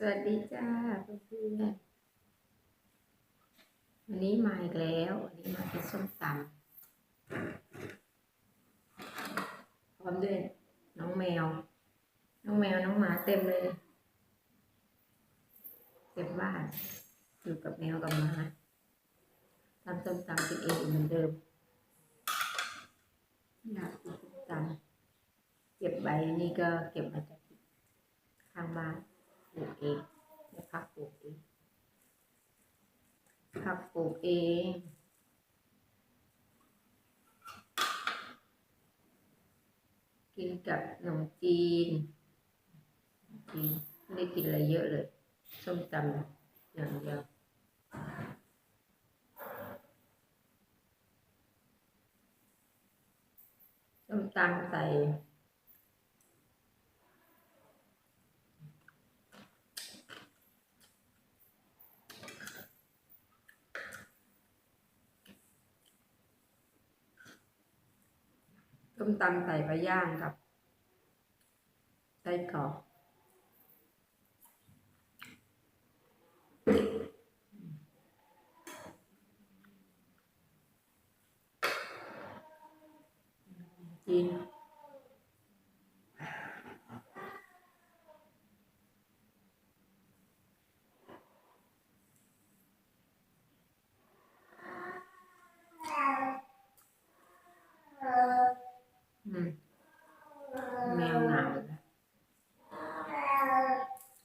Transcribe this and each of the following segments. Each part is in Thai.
สวัสดีจ้าเพื่อนๆวันนี้มาอีกแล้ววันนี้มากินส้มตำพร้อมด้วยน้องแมว น้องแมวน้องหมาเต็มเลยเต็มบ้านอยู่กับแมวกับหมาทำส้มตำกินเองเหมือนเดิมอยากกินส้มตำเก็บใบนี่ก็เก็บมาจากข้างบ้าน ลูกเองและผักปลูกเองผักปลูกเองกินกับขนมจีนจีนไม่ได้กินอะไรเยอะเลยส้มตำอย่างเดียวส้มตำใส่ มตำใส่ปลาย่างกับไส้กรอกจีนอืมแมวเหงาแล้ว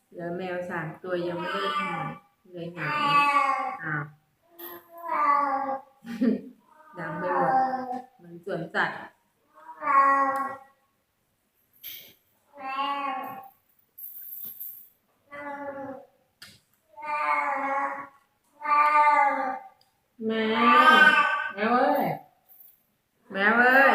เหลือแมวสาม ตัวยังไม่ได้ทำเลยหงาอ้าวดังไปหมดเหมือนสวนสัตว์ แมวแมวเอ้ยแมวเอ้ย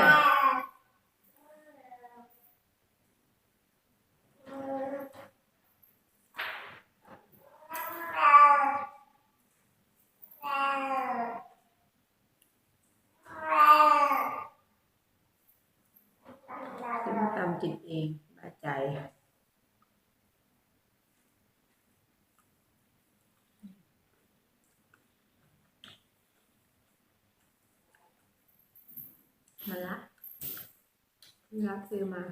จิตเองบาใจมาละรักซื้อมา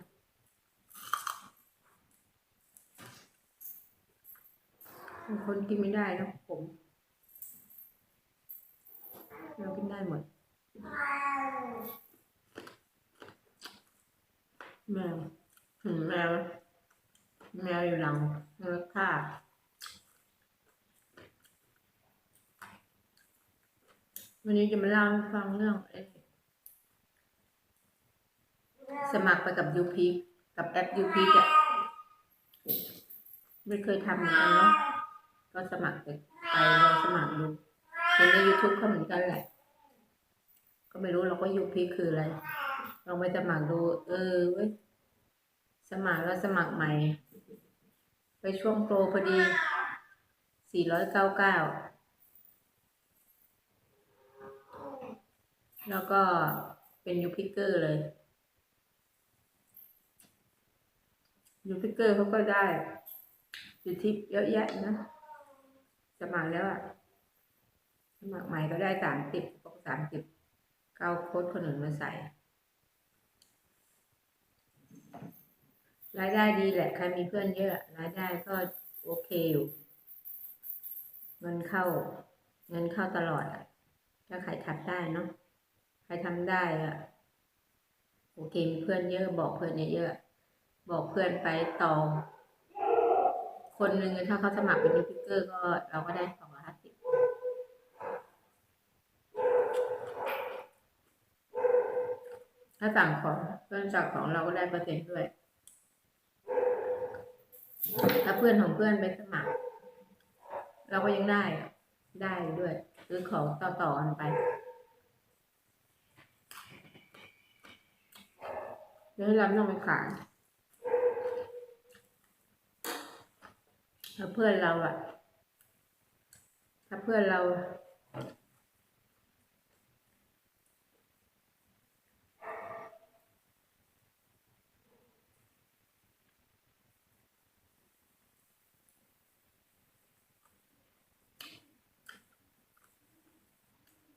คนกินไม่ได้นะผมเรากินได้หมด แมวถึงแมวแมวอยู่หลังแมวค่าวันนี้จะมาเล่าให้ฟังเรื่องเอ๊ะสมัครไปกับยูพีกับแอปยูพีอะไม่เคยทำเหมือนกันเนาะก็สมัครไปไปลองสมัครดูเห็นในยูทูบก็เหมือนกันแหละ ก็ไม่รู้เราก็ยูพีคืออะไร ลองไปสมัครดู เออเว้ยสมัครแล้วสมัครใหม่ ไปช่วงโปรพอดีสี่ร้อยเก้าเก้าแล้วก็เป็นยูพิกเกอร์เลยยูพิกเกอร์เขาก็ได้สิทธิเยอะแยะนะสมัครแล้วอะสมัครใหม่ก็ได้สามสิบสามสิบเก้าโค้ดคนอื่นมาใส่ รายได้ดีแหละใครมีเพื่อนเยอะ รายได้ก็โอเคอยู่ เงินเข้า เงินเข้าตลอดอะถ้าใครทำได้เนาะใครทำได้อะโอเคมีเพื่อนเยอะบอกเพื่อนเยอะบอกเพื่อนไปต่อคนหนึ่งถ้าเขาสมัครเป็นยูทิกเกอร์ก็เราก็ได้สองร้อยห้าสิบถ้าสั่งของเพื่อนสั่งของเราก็ได้เปอร์เซ็นต์ด้วย ถ้าเพื่อนของเพื่อนไปสมัคร เราก็ยังได้ได้ด้วยซื้อของต่อๆกันไปแล้วเราไม่ต้องไปขายถ้าเพื่อนเราอะถ้าเพื่อนเรา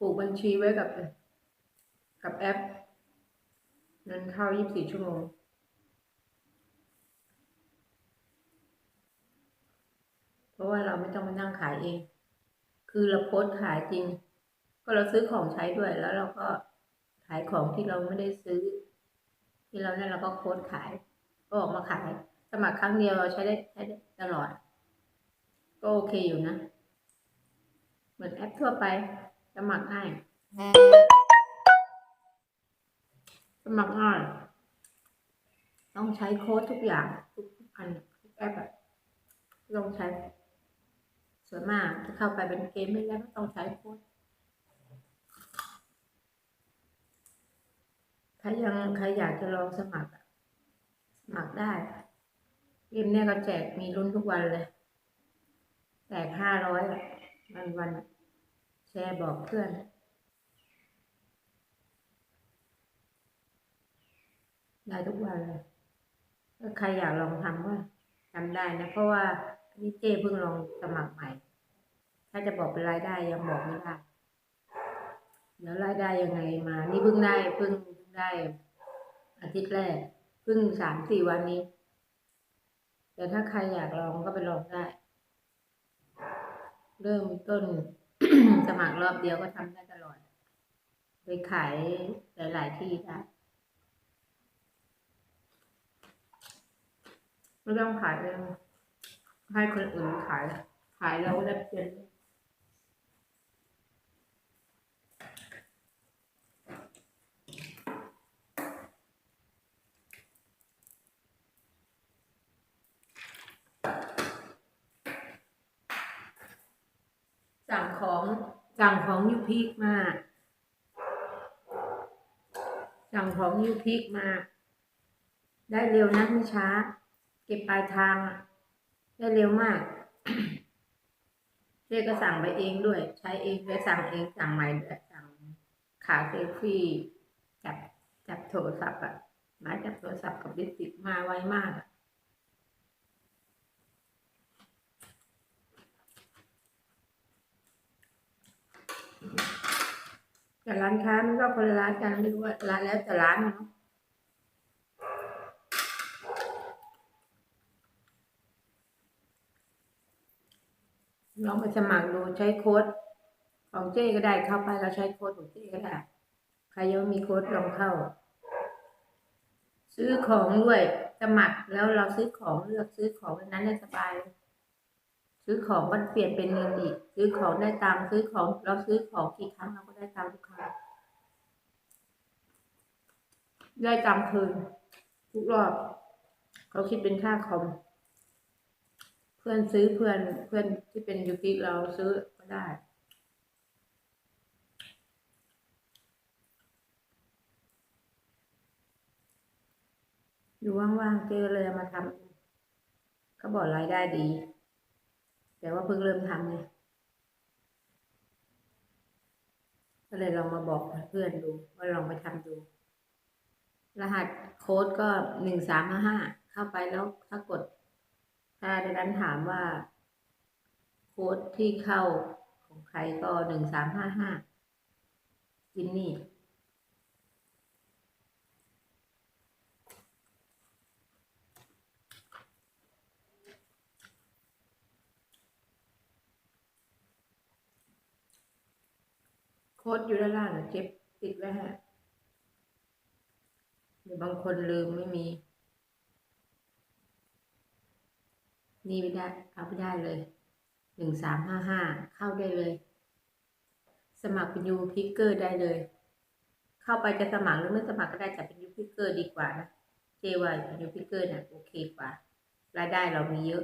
ผูกบัญชีไว้กับ กับแอปเงินเข้า 24 ชั่วโมง เพราะว่าเราไม่ต้องมานั่งขายเอง คือเราโพสขายจริง ก็เราซื้อของใช้ด้วยแล้วเราก็ขายของที่เราไม่ได้ซื้อ ที่เราเนี่ยเราก็โพสขาย ก็ออกมาขาย สมัครครั้งเดียวเราใช้ได้ใช้ได้ตลอด ก็โอเคอยู่นะ เหมือนแอปทั่วไป สมัครง่ายสมัครง่ายต้องใช้โค้ดทุกอย่าง ทุกอันทุกแอปอะต้องใช้ ส่วนมากถ้าเข้าไปเป็นเกมไม่แล้วก็ต้องใช้โค้ดใครยังใครอยากจะลองสมัครสมัครได้เกมเนี่ยก็แจกมีลุ้นทุกวันเลย แจกห้าร้อยวันวัน แชร์บอกเพื่อน ได้ทุกวันเลยถ้าใครอยากลองทำก็ทำได้นะ เพราะว่าอันนี้เจ้เพิ่งลองสมัครใหม่ ถ้าจะบอกเป็นรายได้ยังบอกไม่ได้เดี๋ยวรายได้ยังไงมา นี่เพิ่งได้เพิ่งได้ อาทิตย์แรกเพิ่งสามสี่วันนี้ แต่ถ้าใครอยากลองก็ไปลองได้ เริ่มต้น สมัครรอบเดียวก็ทำได้ตลอด ไปขายหลาย ๆ ที่ได้ไม่ต้องขายเองให้คนอื่นขาย ขายแล้วได้เงิน สั่งของสั่งของยูพิกมาสั่งของยูพิกมา ได้เร็วนะไม่ช้า เก็บปลายทาง ได้เร็วมากเจ๊ก็สั่งไปเองด้วย ใช้เองด้สั่งเองสั่งใหม่ด้วยสั่งขาเซลฟี่จับจับโทรศัพท์อะม้จับโทรศัพท์กับลิสติกมาไวมากอะ แต่ร้านค้ามันก็คนละร้านกันไม่รู้ว่าร้านแล้วแต่ร้านเนาะลองไปสมัครดูใช้โค้ดของเจ้ก็ได้เข้าไปแล้วใช้โค้ดของเจ้ก็ได้ใครยังมีโค้ดลองเข้า ซื้อของด้วยสมัครแล้วเราซื้อของเลือกซื้อของนนั้นได้สบายเลย ซื้อของก็เปลี่ยนเป็นเงินอีก ซื้อของได้ตังค์ซื้อของเราซื้อของกี่ครั้งเราก็ได้ตังค์ทุกครั้งได้ตังค์คืนทุกรอบเขาคิดเป็นค่าคอม เพื่อนซื้อเพื่อนเพื่อนที่เป็นยูกิเราซื้อก็ได้อยู่ว่างๆเจอเลยมาทำเขาบอกรายได้ดี แต่ว่าเพิ่งเริ่มทำไงก็เลยลองมาบอกเพื่อนดู ว่าลองไปทำดู รหัสโค้ดก็หนึ่งสามห้าห้าเข้าไปแล้วถ้ากด ถ้าในนั้นถามว่า โค้ดที่เข้าของใครก็หนึ่งสามห้าห้าจินนี่ โค้ดอยู่ด้านล่างเจ็บติดไว้ฮะหรือบางคนลืมไม่มี นี่ไม่ได้เอาไม่ได้เลยหนึ่งสามห้าห้าเข้าได้เลย สมัครเป็นยูพิกเกอร์ได้เลย เข้าไปจะสมัครหรือไม่สมัครก็ได้แต่เป็นยูพิกเกอร์ดีกว่านะเจว่ายูพิกเกอร์เนี่ยโอเคกว่ารายได้เรามีเยอะ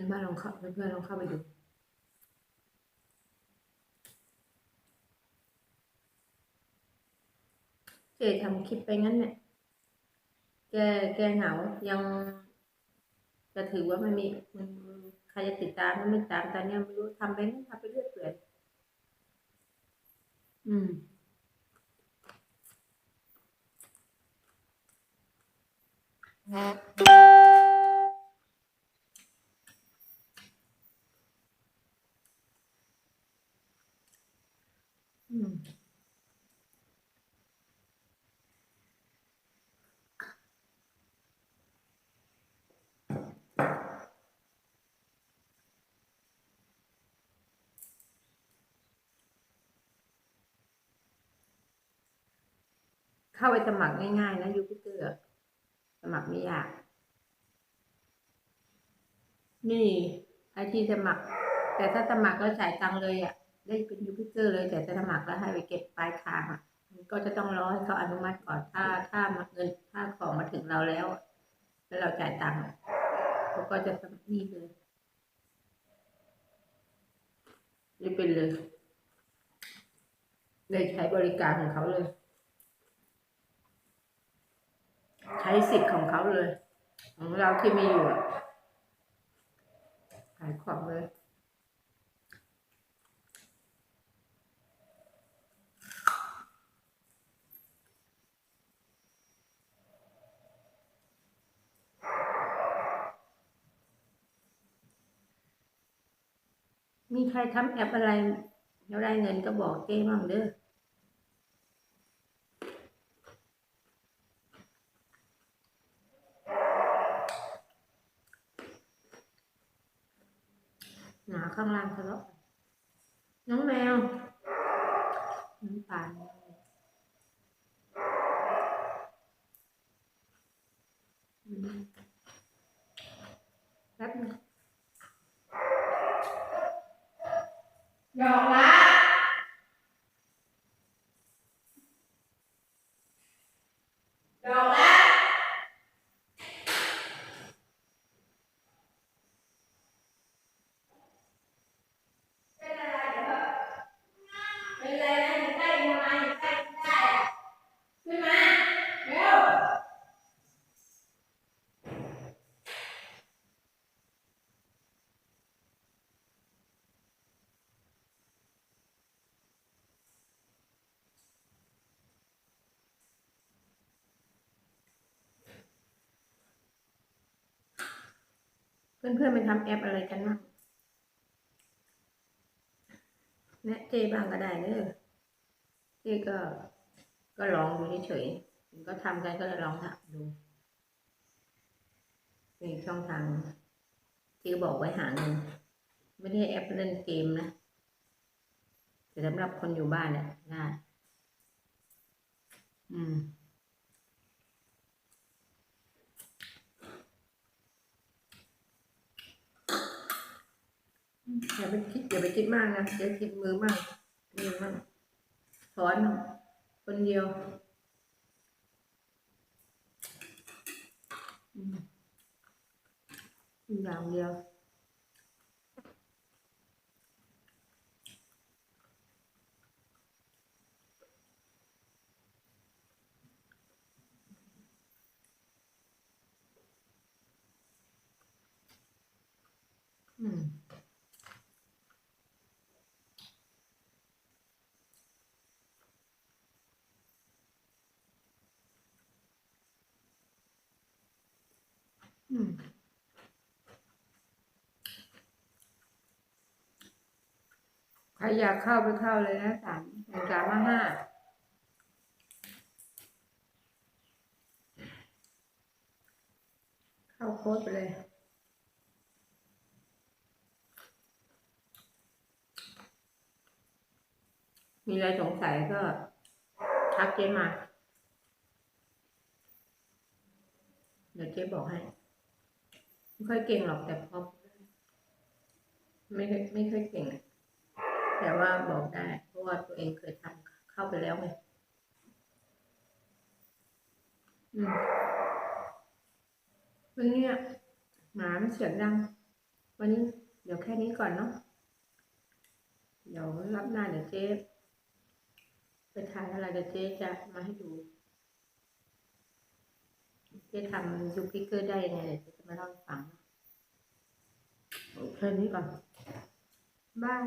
เพื่อนบ้านลองเข้าเพื่อนๆลองเข้าไปดูเจทำคลิปไปงั้นเนี่ย แกแกเหงายังจะถือว่ามันมีมันใครจะติดตามไม่ติดตามตอนนี้ไม่รู้ทำไปนั่นทำไปเรื่อยเปื่อยอืมอื ข้าไปสมัครง่ายๆ นะยูพิเตอร์สมัครไม่ยาก นี่ไอทีสมัคร แต่ถ้าสมัครแล้วจ่ายตังค์เลยอะ ได้เป็นยูพิเตอร์เลยแต่ถ้าสมัครแล้วให้ไปเก็บปลายทางอะก็จะต้องรอให้เขาอนุมัติก่อนถ้าถ้าเงินถ้าของมาถึงเราแล้ว แล้วเราจ่ายตังค์เขาก็จะสมัครนี่เลยนี่เป็นเลยเลยใช้บริการของเขาเลย ใช้สิทธิ์ของเขาเลย ของเราที่มีอยู่อะขายของเลย มีใครทำแอปอะไรแล้วได้เงินก็บอกเจ้บ้างเด้อหนาข้างล่างทะเลาะน้องแมวน้ำตานอืมแป๊บนึงหยอกละหยอกละ เป็นอะไรเดี๋ยวเถอะเป็นอะไรนะอยู่ใกล้ทำไมอยู่ใกล้ไม่ได้อะขึ้นมาเร็ว เพื่อนๆไปทำแอปอะไรกันบ้างแนะเจบ้างก็ได้เนอะเจก็ก็ลองดูเฉยๆก็ทำกันก็เลยลองทำดูเป็นอีช่องทางที่บอกไว้หาเงินไม่ได้แอปเล่นเกมนะแต่สำหรับคนอยู่บ้านเนี่ยได้อืม อย่าไปคิดอย่าไปคิดมากนะเดี๋ยวคิดมือมากมือมากถอนคนเดียวอืมอย่างเดียวอืม ใครอยากเข้าไปเข้าเลยนะสามหนึ่งสามห้าห้าเข้าโค้ดไปเลยมีอะไรสงสัยก็ทักเจ๊มา เดี๋ยวเจ๊บอกให้ ไม่ค่อยเก่งหรอกแต่พอไม่ไม่ค่อยเก่ง แต่ว่าบอกได้ เพราะว่าตัวเองเคยทำเข้าไปแล้วไงอืมวันนี้หมามันเสียงดัง วันนี้เดี๋ยวแค่นี้ก่อนเนาะเดี๋ยวรับหน้าเดี๋ยวเจ๊ไปทานอะไรเดี๋ยวเจ๊จะมาให้ดู จะทำยูพิกเกอร์ได้ยังไงเดี๋ยวจะมาเล่าให้ฟังโอเคนี้ก่อนบ้าย